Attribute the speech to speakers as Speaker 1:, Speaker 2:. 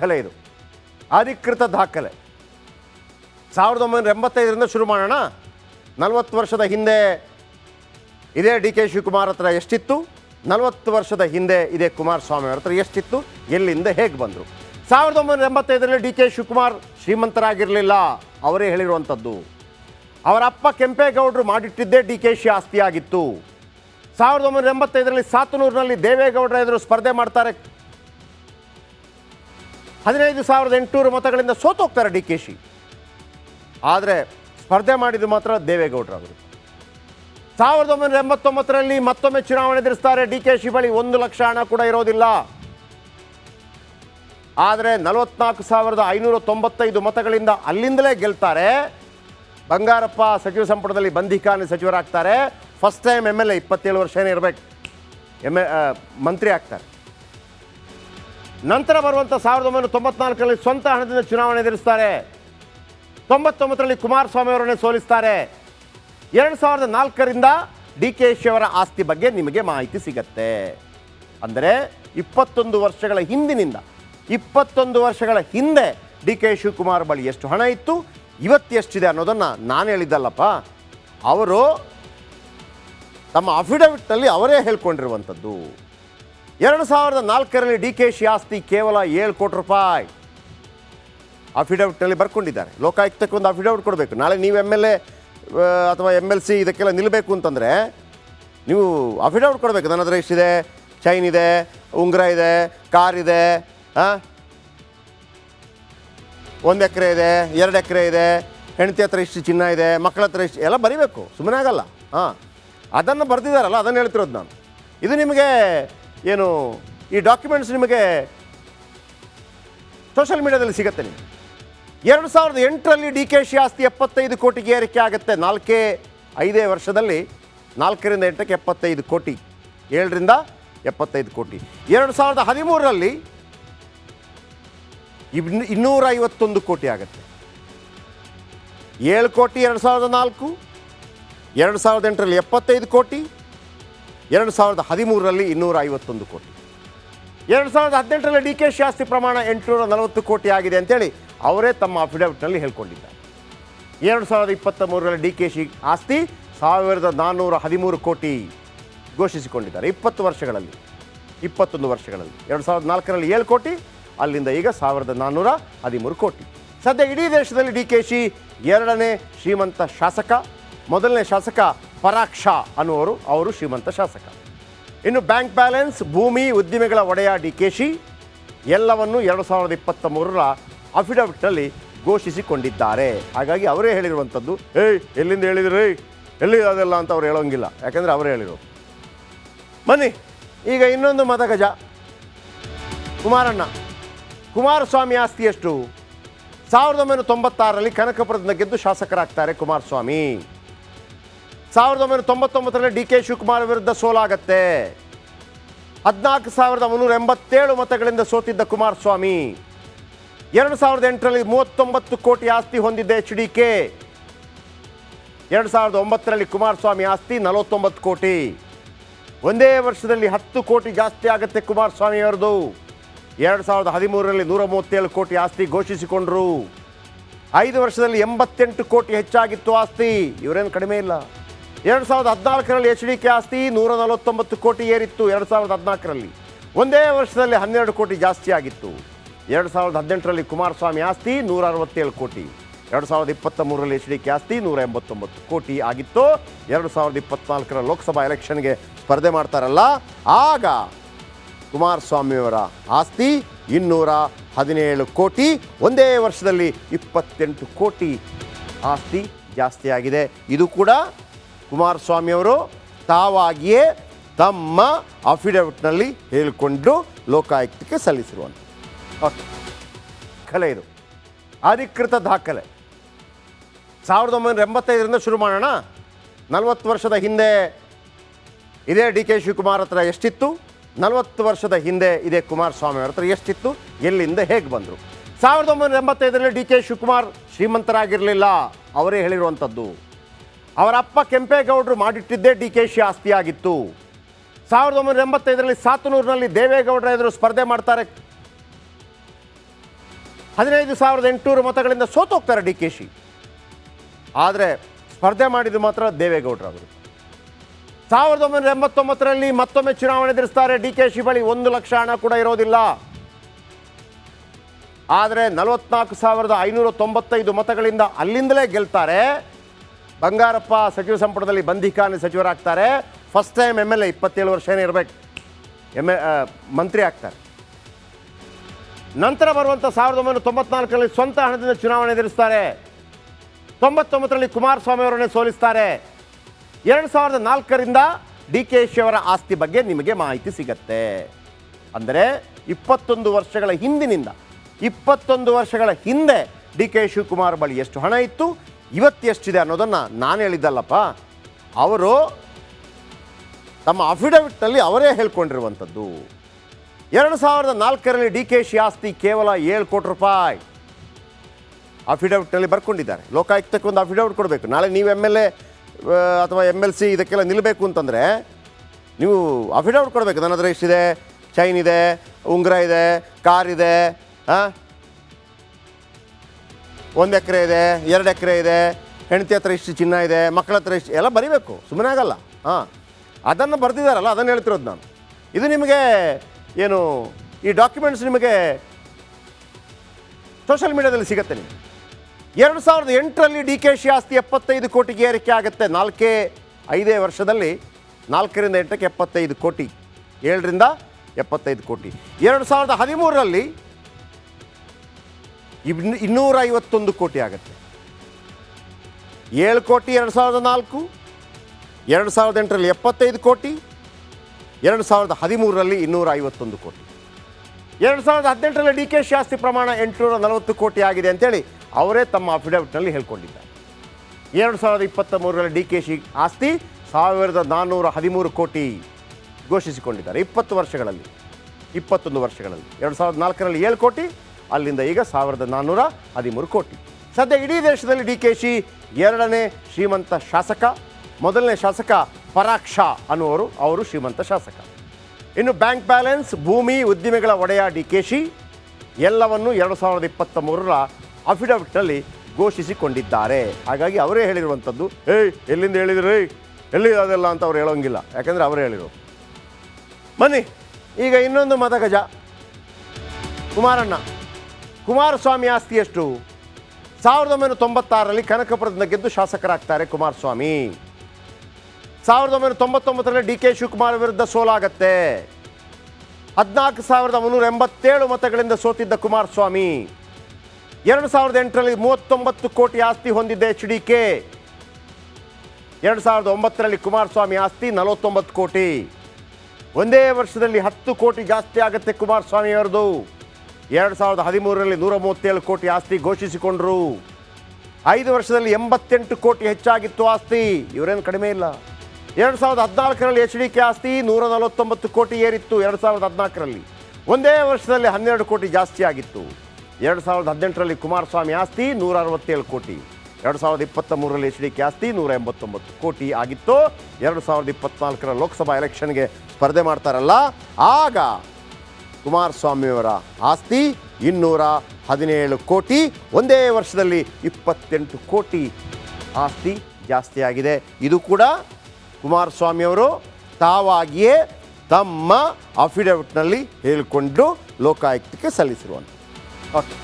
Speaker 1: ದಾಖಲೆ ಇದು. ಅಧಿಕೃತ ದಾಖಲೆ. ಸಾವಿರದ ಒಂಬೈನೂರ ಎಂಬತ್ತೈದರಿಂದ ಶುರು ಮಾಡೋಣ. ನಲವತ್ತು ವರ್ಷದ ಹಿಂದೆ ಇದೇ ಡಿ ಕೆ ಶಿವಕುಮಾರ್ ಹತ್ರ ಎಷ್ಟಿತ್ತು? ನಲವತ್ತು ವರ್ಷದ ಹಿಂದೆ ಇದೇ ಕುಮಾರಸ್ವಾಮಿ ಅವರ ಹತ್ರ ಎಷ್ಟಿತ್ತು? ಎಲ್ಲಿಂದ ಹೇಗೆ ಬಂದರು? ಸಾವಿರದ ಒಂಬೈನೂರ ಎಂಬತ್ತೈದರಲ್ಲಿ ಡಿ ಕೆ ಶಿವಕುಮಾರ್ ಶ್ರೀಮಂತರಾಗಿರಲಿಲ್ಲ. ಅವರೇ ಹೇಳಿರುವಂಥದ್ದು. ಅವರ ಅಪ್ಪ ಕೆಂಪೇಗೌಡರು ಮಾಡಿಟ್ಟಿದ್ದೇ ಡಿ ಕೆ ಶಿ ಆಸ್ತಿಯಾಗಿತ್ತು. ಸಾವಿರದ ಒಂಬೈನೂರ ಎಂಬತ್ತೈದರಲ್ಲಿ ಸಾತನೂರಿನಲ್ಲಿ ದೇವೇಗೌಡರ ಎದುರು ಸ್ಪರ್ಧೆ ಮಾಡ್ತಾರೆ ಹದಿನೈದು ಸಾವಿರದ ಎಂಟುನೂರು ಮತಗಳಿಂದ ಸೋತೋಗ್ತಾರೆ ಡಿ ಕೆ ಶಿ. ಆದರೆ ಸ್ಪರ್ಧೆ ಮಾಡಿದ್ದು ಮಾತ್ರ ದೇವೇಗೌಡರವರು. ಸಾವಿರದ ಒಂಬೈನೂರ ಎಂಬತ್ತೊಂಬತ್ತರಲ್ಲಿ ಮತ್ತೊಮ್ಮೆ ಚುನಾವಣೆ ಎದುರಿಸ್ತಾರೆ ಡಿ ಕೆ ಶಿ ಬಳಿ ಒಂದು ಲಕ್ಷ ಹಣ ಕೂಡ ಇರೋದಿಲ್ಲ. ಆದರೆ ನಲವತ್ನಾಲ್ಕು ಸಾವಿರದ ಐನೂರ ತೊಂಬತ್ತೈದು ಮತಗಳಿಂದ ಅಲ್ಲಿಂದಲೇ ಗೆಲ್ತಾರೆ. ಬಂಗಾರಪ್ಪ ಸಚಿವ ಸಂಪುಟದಲ್ಲಿ ಬಂಧಿಖಾನೆ ಸಚಿವರಾಗ್ತಾರೆ. First time M L A ಇಪ್ಪತ್ತೇಳು ವರ್ಷನೇ ಇರಬೇಕು. ಎಂ ಎ ಮಂತ್ರಿ ಆಗ್ತಾರೆ. ನಂತರ ಬರುವಂಥ ಸಾವಿರದ ಒಂಬೈನೂರ ತೊಂಬತ್ನಾಲ್ಕರಲ್ಲಿ ಸ್ವಂತ ಹಣದಿಂದ ಚುನಾವಣೆ ಎದುರಿಸ್ತಾರೆ. ತೊಂಬತ್ತೊಂಬತ್ತರಲ್ಲಿ ಕುಮಾರಸ್ವಾಮಿ ಅವರನ್ನೇ ಸೋಲಿಸ್ತಾರೆ. ಎರಡು ಸಾವಿರದ ನಾಲ್ಕರಿಂದ ಡಿ ಕೆ ಶಿ ಅವರ ಆಸ್ತಿ ಬಗ್ಗೆ ನಿಮಗೆ ಮಾಹಿತಿ ಸಿಗತ್ತೆ. ಅಂದರೆ ಇಪ್ಪತ್ತೊಂದು ವರ್ಷಗಳ ಹಿಂದಿನಿಂದ, ಇಪ್ಪತ್ತೊಂದು ವರ್ಷಗಳ ಹಿಂದೆ ಡಿ ಕೆ ಶಿವಕುಮಾರ್ ಬಳಿ ಎಷ್ಟು ಹಣ ಇತ್ತು ಇವತ್ತು ಎಷ್ಟಿದೆ ಅನ್ನೋದನ್ನು ನಾನು ಹೇಳಿದ್ದಲ್ಲಪ್ಪ. ಅವರು ತಮ್ಮ ಅಫಿಡವಿಟ್ನಲ್ಲಿ ಅವರೇ ಹೇಳ್ಕೊಂಡಿರುವಂಥದ್ದು. ಎರಡು ಸಾವಿರದ ನಾಲ್ಕರಲ್ಲಿ ಡಿ ಕೆ ಶಿ ಆಸ್ತಿ ಕೇವಲ ಏಳು ಕೋಟಿ ರೂಪಾಯಿ ಅಫಿಡವಿಟ್ನಲ್ಲಿ ಬರ್ಕೊಂಡಿದ್ದಾರೆ. ಲೋಕಾಯುಕ್ತಕ್ಕೆ ಒಂದು ಅಫಿಡವಿಟ್ ಕೊಡಬೇಕು. ನಾಳೆ ನೀವು ಎಂ ಎಲ್ ಎ ಅಥವಾ ಎಂ ಎಲ್ ಸಿ ಇದಕ್ಕೆಲ್ಲ ನಿಲ್ಲಬೇಕು ಅಂತಂದರೆ ನೀವು ಅಫಿಡವಿಟ್ ಕೊಡಬೇಕು. ನನ್ನ ಹತ್ರ ಎಷ್ಟಿದೆ ಚೈನ್ ಇದೆ, ಉಂಗುರ ಇದೆ, ಕಾರ್ ಇದೆ ಒಂದು ಎಕರೆ ಇದೆ, ಎರಡು ಎಕರೆ ಇದೆ, ಹೆಂಡತಿ ಹತ್ರ ಇಷ್ಟು ಚಿನ್ನ ಇದೆ ಮಕ್ಕಳ ಹತ್ರ ಇಷ್ಟು ಎಲ್ಲ ಬರಿಬೇಕು. ಸುಮ್ಮನೆ ಆಗಲ್ಲ. ಹಾಂ. ಅದನ್ನು ಬರೆದಿದ್ದಾರಲ್ಲ, ಅದನ್ನು ಹೇಳ್ತಿರೋದು ನಾನು. ಇದು ನಿಮಗೆ ಏನು, ಈ ಡಾಕ್ಯುಮೆಂಟ್ಸ್ ನಿಮಗೆ ಸೋಷಿಯಲ್ ಮೀಡಿಯಾದಲ್ಲಿ ಸಿಗುತ್ತೆ ನಿಮಗೆ. ಎರಡು ಸಾವಿರದ ಎಂಟರಲ್ಲಿ ಡಿ ಕೆ ಶಿ ಆಸ್ತಿ ಎಪ್ಪತ್ತೈದು ಕೋಟಿಗೆ ಏರಿಕೆ ಆಗುತ್ತೆ. ನಾಲ್ಕೇ, ಐದೇ ವರ್ಷದಲ್ಲಿ ನಾಲ್ಕರಿಂದ ಎಂಟಕ್ಕೆ ಎಪ್ಪತ್ತೈದು ಕೋಟಿ, ಏಳರಿಂದ ಎಪ್ಪತ್ತೈದು ಕೋಟಿ. ಎರಡು ಸಾವಿರದ ಹದಿಮೂರರಲ್ಲಿ ಇನ್ನು, ಇನ್ನೂರ ಐವತ್ತೊಂದು ಕೋಟಿ ಆಗುತ್ತೆ. ಏಳು ಕೋಟಿ ಎರಡು ಸಾವಿರದ ನಾಲ್ಕು, ಎರಡು ಸಾವಿರದ ಎಂಟರಲ್ಲಿ ಎಪ್ಪತ್ತೈದು ಕೋಟಿ ಎರಡು ಸಾವಿರದ ಹದಿಮೂರರಲ್ಲಿ ಇನ್ನೂರ ಐವತ್ತೊಂದು ಕೋಟಿ. ಎರಡು ಸಾವಿರದ ಹದಿನೆಂಟರಲ್ಲಿ ಡಿ ಕೆ ಶಿ ಆಸ್ತಿ ಪ್ರಮಾಣ ಎಂಟುನೂರ ನಲವತ್ತು ಕೋಟಿ ಆಗಿದೆ ಅಂತೇಳಿ ಅವರೇ ತಮ್ಮ ಅಫಿಡವಿಟ್ನಲ್ಲಿ ಹೇಳ್ಕೊಂಡಿದ್ದಾರೆ. ಎರಡು ಸಾವಿರದ ಇಪ್ಪತ್ತ ಮೂರರಲ್ಲಿ ಡಿ ಕೆ ಶಿ ಆಸ್ತಿ ಸಾವಿರದ ನಾನ್ನೂರ ಹದಿಮೂರು ಕೋಟಿ ಘೋಷಿಸಿಕೊಂಡಿದ್ದಾರೆ ಇಪ್ಪತ್ತು ವರ್ಷಗಳಲ್ಲಿ, ಇಪ್ಪತ್ತೊಂದು ವರ್ಷಗಳಲ್ಲಿ. ಎರಡು ಸಾವಿರದ ನಾಲ್ಕರಲ್ಲಿ ಏಳು ಕೋಟಿ, ಅಲ್ಲಿಂದ ಈಗ ಸಾವಿರದ ನಾನ್ನೂರ ಹದಿಮೂರು ಕೋಟಿ. ಸದ್ಯ ಇಡೀ ದೇಶದಲ್ಲಿ ಡಿ ಕೆ ಶಿ ಎರಡನೇ ಶ್ರೀಮಂತ ಶಾಸಕ, ಮೊದಲನೇ ಶಾಸಕ ಪರಾಕ್ಷ ಅನ್ನುವರು ಅವರು ಶ್ರೀಮಂತ ಶಾಸಕ. ಇನ್ನು ಬ್ಯಾಂಕ್ ಬ್ಯಾಲೆನ್ಸ್, ಭೂಮಿ, ಉದ್ದಿಮೆಗಳ ಒಡೆಯ ಡಿ ಕೆ ಶಿ ಎಲ್ಲವನ್ನು ಎರಡು ಸಾವಿರದ ಇಪ್ಪತ್ತ ಮೂರರ ಅಫಿಡವಿಟ್ನಲ್ಲಿ ಘೋಷಿಸಿಕೊಂಡಿದ್ದಾರೆ. ಹಾಗಾಗಿ ಅವರೇ ಹೇಳಿರುವಂಥದ್ದು, ಏಯ್, ಎಲ್ಲಿಂದ ಹೇಳಿದ್ರಿ? ಎಲ್ಲಿ ಅದೆಲ್ಲ ಅಂತ ಅವ್ರು ಹೇಳೋಂಗಿಲ್ಲ. ಯಾಕಂದರೆ ಅವರೇ ಹೇಳಿರು ಬನ್ನಿ, ಈಗ ಇನ್ನೊಂದು ಮತಗಜ ಕುಮಾರಣ್ಣ, ಕುಮಾರಸ್ವಾಮಿ ಆಸ್ತಿ ಎಷ್ಟು? ಸಾವಿರದ ಒಂಬೈನೂರ ತೊಂಬತ್ತಾರರಲ್ಲಿ ಕನಕಪುರದಿಂದ ಗೆದ್ದು ಶಾಸಕರಾಗ್ತಾರೆ ಕುಮಾರಸ್ವಾಮಿ. ಸಾವಿರದ ಒಂಬೈನೂರ ತೊಂಬತ್ತೊಂಬತ್ತರಲ್ಲಿ ಡಿ ಕೆ ಶಿವಕುಮಾರ್ ವಿರುದ್ಧ ಸೋಲಾಗತ್ತೆ. ಹದಿನಾಲ್ಕು ಸಾವಿರದ ಮುನ್ನೂರ ಎಂಬತ್ತೇಳು ಮತಗಳಿಂದ ಸೋತಿದ್ದ ಕುಮಾರಸ್ವಾಮಿ. ಎರಡು ಸಾವಿರದ ಎಂಟರಲ್ಲಿ ಮೂವತ್ತೊಂಬತ್ತು ಕೋಟಿ ಆಸ್ತಿ ಹೊಂದಿದ್ದ ಎಚ್ ಡಿ ಕೆ. ಎರಡು ಸಾವಿರದ ಒಂಬತ್ತರಲ್ಲಿ ಕುಮಾರಸ್ವಾಮಿ ಆಸ್ತಿ ನಲವತ್ತೊಂಬತ್ತು ಕೋಟಿ. ಒಂದೇ ವರ್ಷದಲ್ಲಿ ಹತ್ತು ಕೋಟಿ ಜಾಸ್ತಿ ಆಗುತ್ತೆ ಕುಮಾರಸ್ವಾಮಿ ಅವರದು ಎರಡು ಸಾವಿರದ ಹದಿಮೂರರಲ್ಲಿ ನೂರ ಮೂವತ್ತೇಳು ಕೋಟಿ ಆಸ್ತಿ ಘೋಷಿಸಿಕೊಂಡರು. ಐದು ವರ್ಷದಲ್ಲಿ ಎಂಬತ್ತೆಂಟು ಕೋಟಿ ಹೆಚ್ಚಾಗಿತ್ತು ಆಸ್ತಿ. ಇವರೇನು ಕಡಿಮೆ ಇಲ್ಲ. ಎರಡು ಸಾವಿರದ ಹದಿನಾಲ್ಕರಲ್ಲಿ ಎಚ್ ಡಿ ಕೆ ಆಸ್ತಿ ನೂರ ನಲವತ್ತೊಂಬತ್ತು ಕೋಟಿ ಏರಿತ್ತು ಎರಡು ಸಾವಿರದ ಹದಿನಾಲ್ಕರಲ್ಲಿ. ಒಂದೇ ವರ್ಷದಲ್ಲಿ ಹನ್ನೆರಡು ಕೋಟಿ ಜಾಸ್ತಿ ಆಗಿತ್ತು. ಎರಡು ಸಾವಿರದ ಹದಿನೆಂಟರಲ್ಲಿ ಕುಮಾರಸ್ವಾಮಿ ಆಸ್ತಿ ನೂರ ಅರವತ್ತೇಳು ಕೋಟಿ. ಎರಡು ಸಾವಿರದ ಇಪ್ಪತ್ತ ಮೂರರಲ್ಲಿ ಎಚ್ ಡಿ ಕೆ ಆಸ್ತಿ ನೂರ ಎಂಬತ್ತೊಂಬತ್ತು ಕೋಟಿ ಆಗಿತ್ತು. ಎರಡು ಸಾವಿರದ ಇಪ್ಪತ್ನಾಲ್ಕರ ಲೋಕಸಭಾ ಎಲೆಕ್ಷನ್ಗೆ ಸ್ಪರ್ಧೆ ಮಾಡ್ತಾರಲ್ಲ, ಆಗ ಕುಮಾರಸ್ವಾಮಿಯವರ ಆಸ್ತಿ ಇನ್ನೂರ ಹದಿನೇಳು ಕೋಟಿ. ಒಂದೇ ವರ್ಷದಲ್ಲಿ ಇಪ್ಪತ್ತೆಂಟು ಕೋಟಿ ಆಸ್ತಿ ಜಾಸ್ತಿಯಾಗಿದೆ. ಇದು ಕೂಡ ಕುಮಾರಸ್ವಾಮಿಯವರು ತಾವಾಗಿಯೇ ತಮ್ಮ ಅಫಿಡವಿಟ್ನಲ್ಲಿ ಹೇಳಿಕೊಂಡು ಲೋಕಾಯುಕ್ತಕ್ಕೆ ಸಲ್ಲಿಸಿರುವಂಥ ಓಕೆ. ಕಲೆ ಇದು. ಅಧಿಕೃತ ದಾಖಲೆ. ಸಾವಿರದ ಒಂಬೈನೂರ ಎಂಬತ್ತೈದರಿಂದ ಶುರು ಮಾಡೋಣ. ನಲವತ್ತು ವರ್ಷದ ಹಿಂದೆ ಇದೇ ಡಿ ಕೆ ಶಿವಕುಮಾರ್ ಹತ್ರ ಎಷ್ಟಿತ್ತು? ನಲವತ್ತು ವರ್ಷದ ಹಿಂದೆ ಇದೇ ಕುಮಾರಸ್ವಾಮಿ ಅವ್ರ ಹತ್ರ ಎಷ್ಟಿತ್ತು? ಎಲ್ಲಿಂದ ಹೇಗೆ ಬಂದರು? ಸಾವಿರದ ಒಂಬೈನೂರ ಎಂಬತ್ತೈದರಲ್ಲಿ ಡಿ ಕೆ ಶಿವಕುಮಾರ್ ಶ್ರೀಮಂತರಾಗಿರಲಿಲ್ಲ. ಅವರೇ ಹೇಳಿರುವಂಥದ್ದು. ಅವರ ಅಪ್ಪ ಕೆಂಪೇಗೌಡರು ಮಾಡಿಟ್ಟಿದ್ದೇ ಡಿ ಕೆ ಶಿ ಆಸ್ತಿಯಾಗಿತ್ತು. ಸಾವಿರದ ಒಂಬೈನೂರ ಎಂಬತ್ತೈದರಲ್ಲಿ ಸಾತನೂರಿನಲ್ಲಿ ದೇವೇಗೌಡರ ಎದುರು ಸ್ಪರ್ಧೆ ಮಾಡ್ತಾರೆ. ಹದಿನೈದು ಸಾವಿರದ ಎಂಟುನೂರು ಮತಗಳಿಂದ ಸೋತೋಗ್ತಾರೆ ಡಿ ಕೆ ಶಿ. ಆದರೆ ಸ್ಪರ್ಧೆ ಮಾಡಿದ್ದು ಮಾತ್ರ ದೇವೇಗೌಡರವರು. ಸಾವಿರದ ಒಂಬೈನೂರ ಎಂಬತ್ತೊಂಬತ್ತರಲ್ಲಿ ಮತ್ತೊಮ್ಮೆ ಚುನಾವಣೆ ಎದುರಿಸ್ತಾರೆ ಡಿ ಕೆ ಶಿ ಬಳಿ ಒಂದು ಲಕ್ಷ ಹಣ ಕೂಡ ಇರೋದಿಲ್ಲ. ಆದರೆ ನಲವತ್ನಾಲ್ಕು ಸಾವಿರದ ಐನೂರ ತೊಂಬತ್ತೈದು ಮತಗಳಿಂದ ಅಲ್ಲಿಂದಲೇ ಗೆಲ್ತಾರೆ. ಬಂಗಾರಪ್ಪ ಸಚಿವ ಸಂಪುಟದಲ್ಲಿ ಬಂಧಿಖಾನೆ ಸಚಿವರಾಗ್ತಾರೆ. First time M L A ಇಪ್ಪತ್ತೇಳು ವರ್ಷನೇ ಇರಬೇಕು. ಎಂ ಎ ಮಂತ್ರಿ ಆಗ್ತಾರೆ. ನಂತರ ಬರುವಂಥ ಸಾವಿರದ ಒಂಬೈನೂರ ತೊಂಬತ್ನಾಲ್ಕರಲ್ಲಿ ಸ್ವಂತ ಹಣದಿಂದ ಚುನಾವಣೆ ಎದುರಿಸ್ತಾರೆ. ತೊಂಬತ್ತೊಂಬತ್ತರಲ್ಲಿ ಕುಮಾರಸ್ವಾಮಿ ಅವರನ್ನೇ ಸೋಲಿಸ್ತಾರೆ. ಎರಡು ಸಾವಿರದ ನಾಲ್ಕರಿಂದ ಡಿ ಕೆ ಶಿ ಅವರ ಆಸ್ತಿ ಬಗ್ಗೆ ನಿಮಗೆ ಮಾಹಿತಿ ಸಿಗತ್ತೆ. ಅಂದರೆ ಇಪ್ಪತ್ತೊಂದು ವರ್ಷಗಳ ಹಿಂದಿನಿಂದ, ಇಪ್ಪತ್ತೊಂದು ವರ್ಷಗಳ ಹಿಂದೆ ಡಿ ಕೆ ಶಿವಕುಮಾರ್ ಬಳಿ ಎಷ್ಟು ಹಣ ಇತ್ತು ಇವತ್ತು ಎಷ್ಟಿದೆ ಅನ್ನೋದನ್ನು ನಾನು ಹೇಳಿದ್ದಲ್ಲಪ್ಪ, ಅವರು ತಮ್ಮ ಅಫಿಡವಿಟ್ನಲ್ಲಿ ಅವರೇ ಹೇಳ್ಕೊಂಡಿರುವಂಥದ್ದು. ಎರಡು ಸಾವಿರದ ನಾಲ್ಕರಲ್ಲಿ ಡಿ ಕೆ ಶಿ ಆಸ್ತಿ ಕೇವಲ ಏಳು ಕೋಟಿ ರೂಪಾಯಿ ಅಫಿಡವಿಟ್ನಲ್ಲಿ ಬರ್ಕೊಂಡಿದ್ದಾರೆ. ಲೋಕಾಯುಕ್ತಕ್ಕೆ ಒಂದು ಅಫಿಡವಿಟ್ ಕೊಡಬೇಕು. ನಾಳೆ ನೀವು ಎಂ ಎಲ್ ಎ ಅಥವಾ ಎಂ ಎಲ್ ಸಿ ಇದಕ್ಕೆಲ್ಲ ನಿಲ್ಲಬೇಕು ಅಂತಂದರೆ ನೀವು ಅಫಿಡವಿಟ್ ಕೊಡಬೇಕು. ನನ್ನ ಹತ್ರ ಇದೆ ಚೈನ್ ಇದೆ, ಉಂಗುರ ಇದೆ, ಕಾರ್ ಇದೆ ಹಾಂ ಒಂದು ಎಕರೆ ಇದೆ, ಎರಡು ಎಕರೆ ಇದೆ, ಹೆಂಡತಿ ಹತ್ರ ಇಷ್ಟು ಚಿನ್ನ ಇದೆ ಮಕ್ಕಳ ಹತ್ರ ಇಷ್ಟು ಎಲ್ಲ ಬರಿಬೇಕು ಸುಮ್ಮನೆ ಆಗಲ್ಲ. ಹಾಂ. ಅದನ್ನು ಬರೆದಿದ್ದಾರಲ್ಲ ಅದನ್ನು ಹೇಳ್ತಿರೋದು ನಾನು. ಇದು ನಿಮಗೆ ಏನು, ಈ ಡಾಕ್ಯುಮೆಂಟ್ಸ್ ನಿಮಗೆ ಸೋಷಿಯಲ್ ಮೀಡಿಯಾದಲ್ಲಿ ಸಿಗುತ್ತೆ ನಿಮಗೆ. ಎರಡು ಸಾವಿರದ ಎಂಟರಲ್ಲಿ ಡಿ ಕೆ ಶಿ ಆಸ್ತಿ ಎಪ್ಪತ್ತೈದು ಕೋಟಿಗೆ ಏರಿಕೆ ಆಗುತ್ತೆ. ನಾಲ್ಕೇ, ಐದೇ ವರ್ಷದಲ್ಲಿ ನಾಲ್ಕರಿಂದ ಎಂಟಕ್ಕೆ ಎಪ್ಪತ್ತೈದು ಕೋಟಿ, ಏಳರಿಂದ ಎಪ್ಪತ್ತೈದು ಕೋಟಿ. ಎರಡು ಸಾವಿರದ ಹದಿಮೂರರಲ್ಲಿ ಇನ್ನು ಇನ್ನೂರ ಐವತ್ತೊಂದು ಕೋಟಿ ಆಗುತ್ತೆ. ಏಳು ಕೋಟಿ, ಎರಡು ಸಾವಿರದ ನಾಲ್ಕು, ಎರಡು ಸಾವಿರದ ಎಂಟರಲ್ಲಿ ಎಪ್ಪತ್ತೈದು ಕೋಟಿ, ಎರಡು ಸಾವಿರದ ಹದಿಮೂರರಲ್ಲಿ ಇನ್ನೂರ ಐವತ್ತೊಂದು ಕೋಟಿ. ಎರಡು ಸಾವಿರದ ಹದಿನೆಂಟರಲ್ಲಿ ಡಿ ಕೆ ಶಿ ಆಸ್ತಿ ಪ್ರಮಾಣ ಎಂಟುನೂರ ನಲವತ್ತು ಕೋಟಿ ಆಗಿದೆ ಅಂತೇಳಿ ಅವರೇ ತಮ್ಮ ಅಫಿಡವಿಟ್ನಲ್ಲಿ ಹೇಳ್ಕೊಂಡಿದ್ದಾರೆ. ಎರಡು ಸಾವಿರದ ಇಪ್ಪತ್ತ ಮೂರರಲ್ಲಿ ಡಿ ಕೆ ಶಿ ಆಸ್ತಿ, ಸಾವಿರದ ನಾನ್ನೂರ ಹದಿಮೂರು ಕೋಟಿ ಘೋಷಿಸಿಕೊಂಡಿದ್ದಾರೆ. ಇಪ್ಪತ್ತು ವರ್ಷಗಳಲ್ಲಿ, ಇಪ್ಪತ್ತೊಂದು ವರ್ಷಗಳಲ್ಲಿ. ಎರಡು ಸಾವಿರದ ನಾಲ್ಕರಲ್ಲಿ ಏಳು ಕೋಟಿ ಅಲ್ಲಿಂದ ಈಗ ಸಾವಿರದ ನಾನ್ನೂರ ಹದಿಮೂರು ಕೋಟಿ. ಸದ್ಯ ಇಡೀ ದೇಶದಲ್ಲಿ ಡಿ ಕೆ ಶಿ ಎರಡನೇ ಶ್ರೀಮಂತ ಶಾಸಕ, ಮೊದಲನೇ ಶಾಸಕ ಪರಾಕ್ಷ ಅನ್ನುವರು ಅವರು ಶ್ರೀಮಂತ ಶಾಸಕ. ಇನ್ನು ಬ್ಯಾಂಕ್ ಬ್ಯಾಲೆನ್ಸ್, ಭೂಮಿ, ಉದ್ದಿಮೆಗಳ ಒಡೆಯ ಡಿ ಕೆ ಶಿ ಎಲ್ಲವನ್ನು ಎರಡು ಸಾವಿರದ ಇಪ್ಪತ್ತ ಮೂರರ ಅಫಿಡವಿಟ್ನಲ್ಲಿ ಘೋಷಿಸಿಕೊಂಡಿದ್ದಾರೆ. ಹಾಗಾಗಿ ಅವರೇ ಹೇಳಿರುವಂಥದ್ದು, ಏಯ್, ಎಲ್ಲಿಂದ ಹೇಳಿದ್ರಿ? ಎಲ್ಲಿ ಅದೆಲ್ಲ ಅಂತ ಅವ್ರು ಹೇಳೋಂಗಿಲ್ಲ. ಯಾಕಂದರೆ ಅವರೇ ಹೇಳಿರು ಬನ್ನಿ, ಈಗ ಇನ್ನೊಂದು ಮತಗಜ. ಕುಮಾರಣ್ಣ. ಕುಮಾರಸ್ವಾಮಿ ಆಸ್ತಿ ಎಷ್ಟು? ಸಾವಿರದ ಒಂಬೈನೂರ ತೊಂಬತ್ತಾರರಲ್ಲಿ ಕನಕಪುರದಿಂದ ಗೆದ್ದು ಶಾಸಕರಾಗ್ತಾರೆ ಕುಮಾರಸ್ವಾಮಿ. ಸಾವಿರದ ಒಂಬೈನೂರ ತೊಂಬತ್ತೊಂಬತ್ತರಲ್ಲಿ ಡಿ ಕೆ ಶಿವಕುಮಾರ್ ವಿರುದ್ಧ ಸೋಲಾಗತ್ತೆ. ಹದಿನಾಲ್ಕು ಸಾವಿರದ ಮುನ್ನೂರ ಎಂಬತ್ತೇಳು ಮತಗಳಿಂದ ಸೋತಿದ್ದ ಕುಮಾರಸ್ವಾಮಿ. ಎರಡು ಸಾವಿರದ ಎಂಟರಲ್ಲಿ ಮೂವತ್ತೊಂಬತ್ತು ಕೋಟಿ ಆಸ್ತಿ ಹೊಂದಿದ್ದ ಎಚ್ ಡಿ ಕೆ. ಎರಡು ಸಾವಿರದ ಒಂಬತ್ತರಲ್ಲಿ ಕುಮಾರಸ್ವಾಮಿ ಆಸ್ತಿ ನಲವತ್ತೊಂಬತ್ತು ಕೋಟಿ. ಒಂದೇ ವರ್ಷದಲ್ಲಿ ಹತ್ತು ಕೋಟಿ ಜಾಸ್ತಿ ಆಗುತ್ತೆ ಕುಮಾರಸ್ವಾಮಿ ಅವರದು ಎರಡು ಸಾವಿರದ ಹದಿಮೂರರಲ್ಲಿ ನೂರ ಮೂವತ್ತೇಳು ಕೋಟಿ ಆಸ್ತಿ ಘೋಷಿಸಿಕೊಂಡ್ರು. ಐದು ವರ್ಷದಲ್ಲಿ ಎಂಬತ್ತೆಂಟು ಕೋಟಿ ಹೆಚ್ಚಾಗಿತ್ತು ಆಸ್ತಿ. ಇವರೇನು ಕಡಿಮೆ ಇಲ್ಲ. ಎರಡು ಸಾವಿರದ ಹದಿನಾಲ್ಕರಲ್ಲಿ ಎಚ್ ಡಿ ಕೆ ಆಸ್ತಿ ನೂರ ನಲವತ್ತೊಂಬತ್ತು ಕೋಟಿ ಏರಿತ್ತು ಎರಡು ಸಾವಿರದ ಹದಿನಾಲ್ಕರಲ್ಲಿ. ಒಂದೇ ವರ್ಷದಲ್ಲಿ ಹನ್ನೆರಡು ಕೋಟಿ ಜಾಸ್ತಿ ಆಗಿತ್ತು. ಎರಡು ಸಾವಿರದ ಹದಿನೆಂಟರಲ್ಲಿ ಕುಮಾರಸ್ವಾಮಿ ಆಸ್ತಿ ನೂರ ಅರವತ್ತೇಳು ಕೋಟಿ. ಎರಡು ಸಾವಿರದ ಇಪ್ಪತ್ತ ಮೂರರಲ್ಲಿ ಎಚ್ ಡಿ ಕೆ ಆಸ್ತಿ ನೂರ ಎಂಬತ್ತೊಂಬತ್ತು ಕೋಟಿ ಆಗಿತ್ತು. ಎರಡು ಸಾವಿರದ ಇಪ್ಪತ್ನಾಲ್ಕರ ಲೋಕಸಭಾ ಎಲೆಕ್ಷನ್ಗೆ ಸ್ಪರ್ಧೆ ಮಾಡ್ತಾರಲ್ಲ. ಆಗ ಕುಮಾರಸ್ವಾಮಿಯವರ ಆಸ್ತಿ ಇನ್ನೂರ ಹದಿನೇಳು ಕೋಟಿ, ಒಂದೇ ವರ್ಷದಲ್ಲಿ ಇಪ್ಪತ್ತೆಂಟು ಕೋಟಿ ಆಸ್ತಿ ಜಾಸ್ತಿಯಾಗಿದೆ ಇದು ಕೂಡ ಕುಮಾರಸ್ವಾಮಿಯವರು ತಾವಾಗಿಯೇ ತಮ್ಮ ಅಫಿಡವಿಟ್ನಲ್ಲಿ ಹೇಳಿಕೊಂಡು ಲೋಕಾಯುಕ್ತಕ್ಕೆ ಸಲ್ಲಿಸಿರುವಂಥ ಓಕೆ.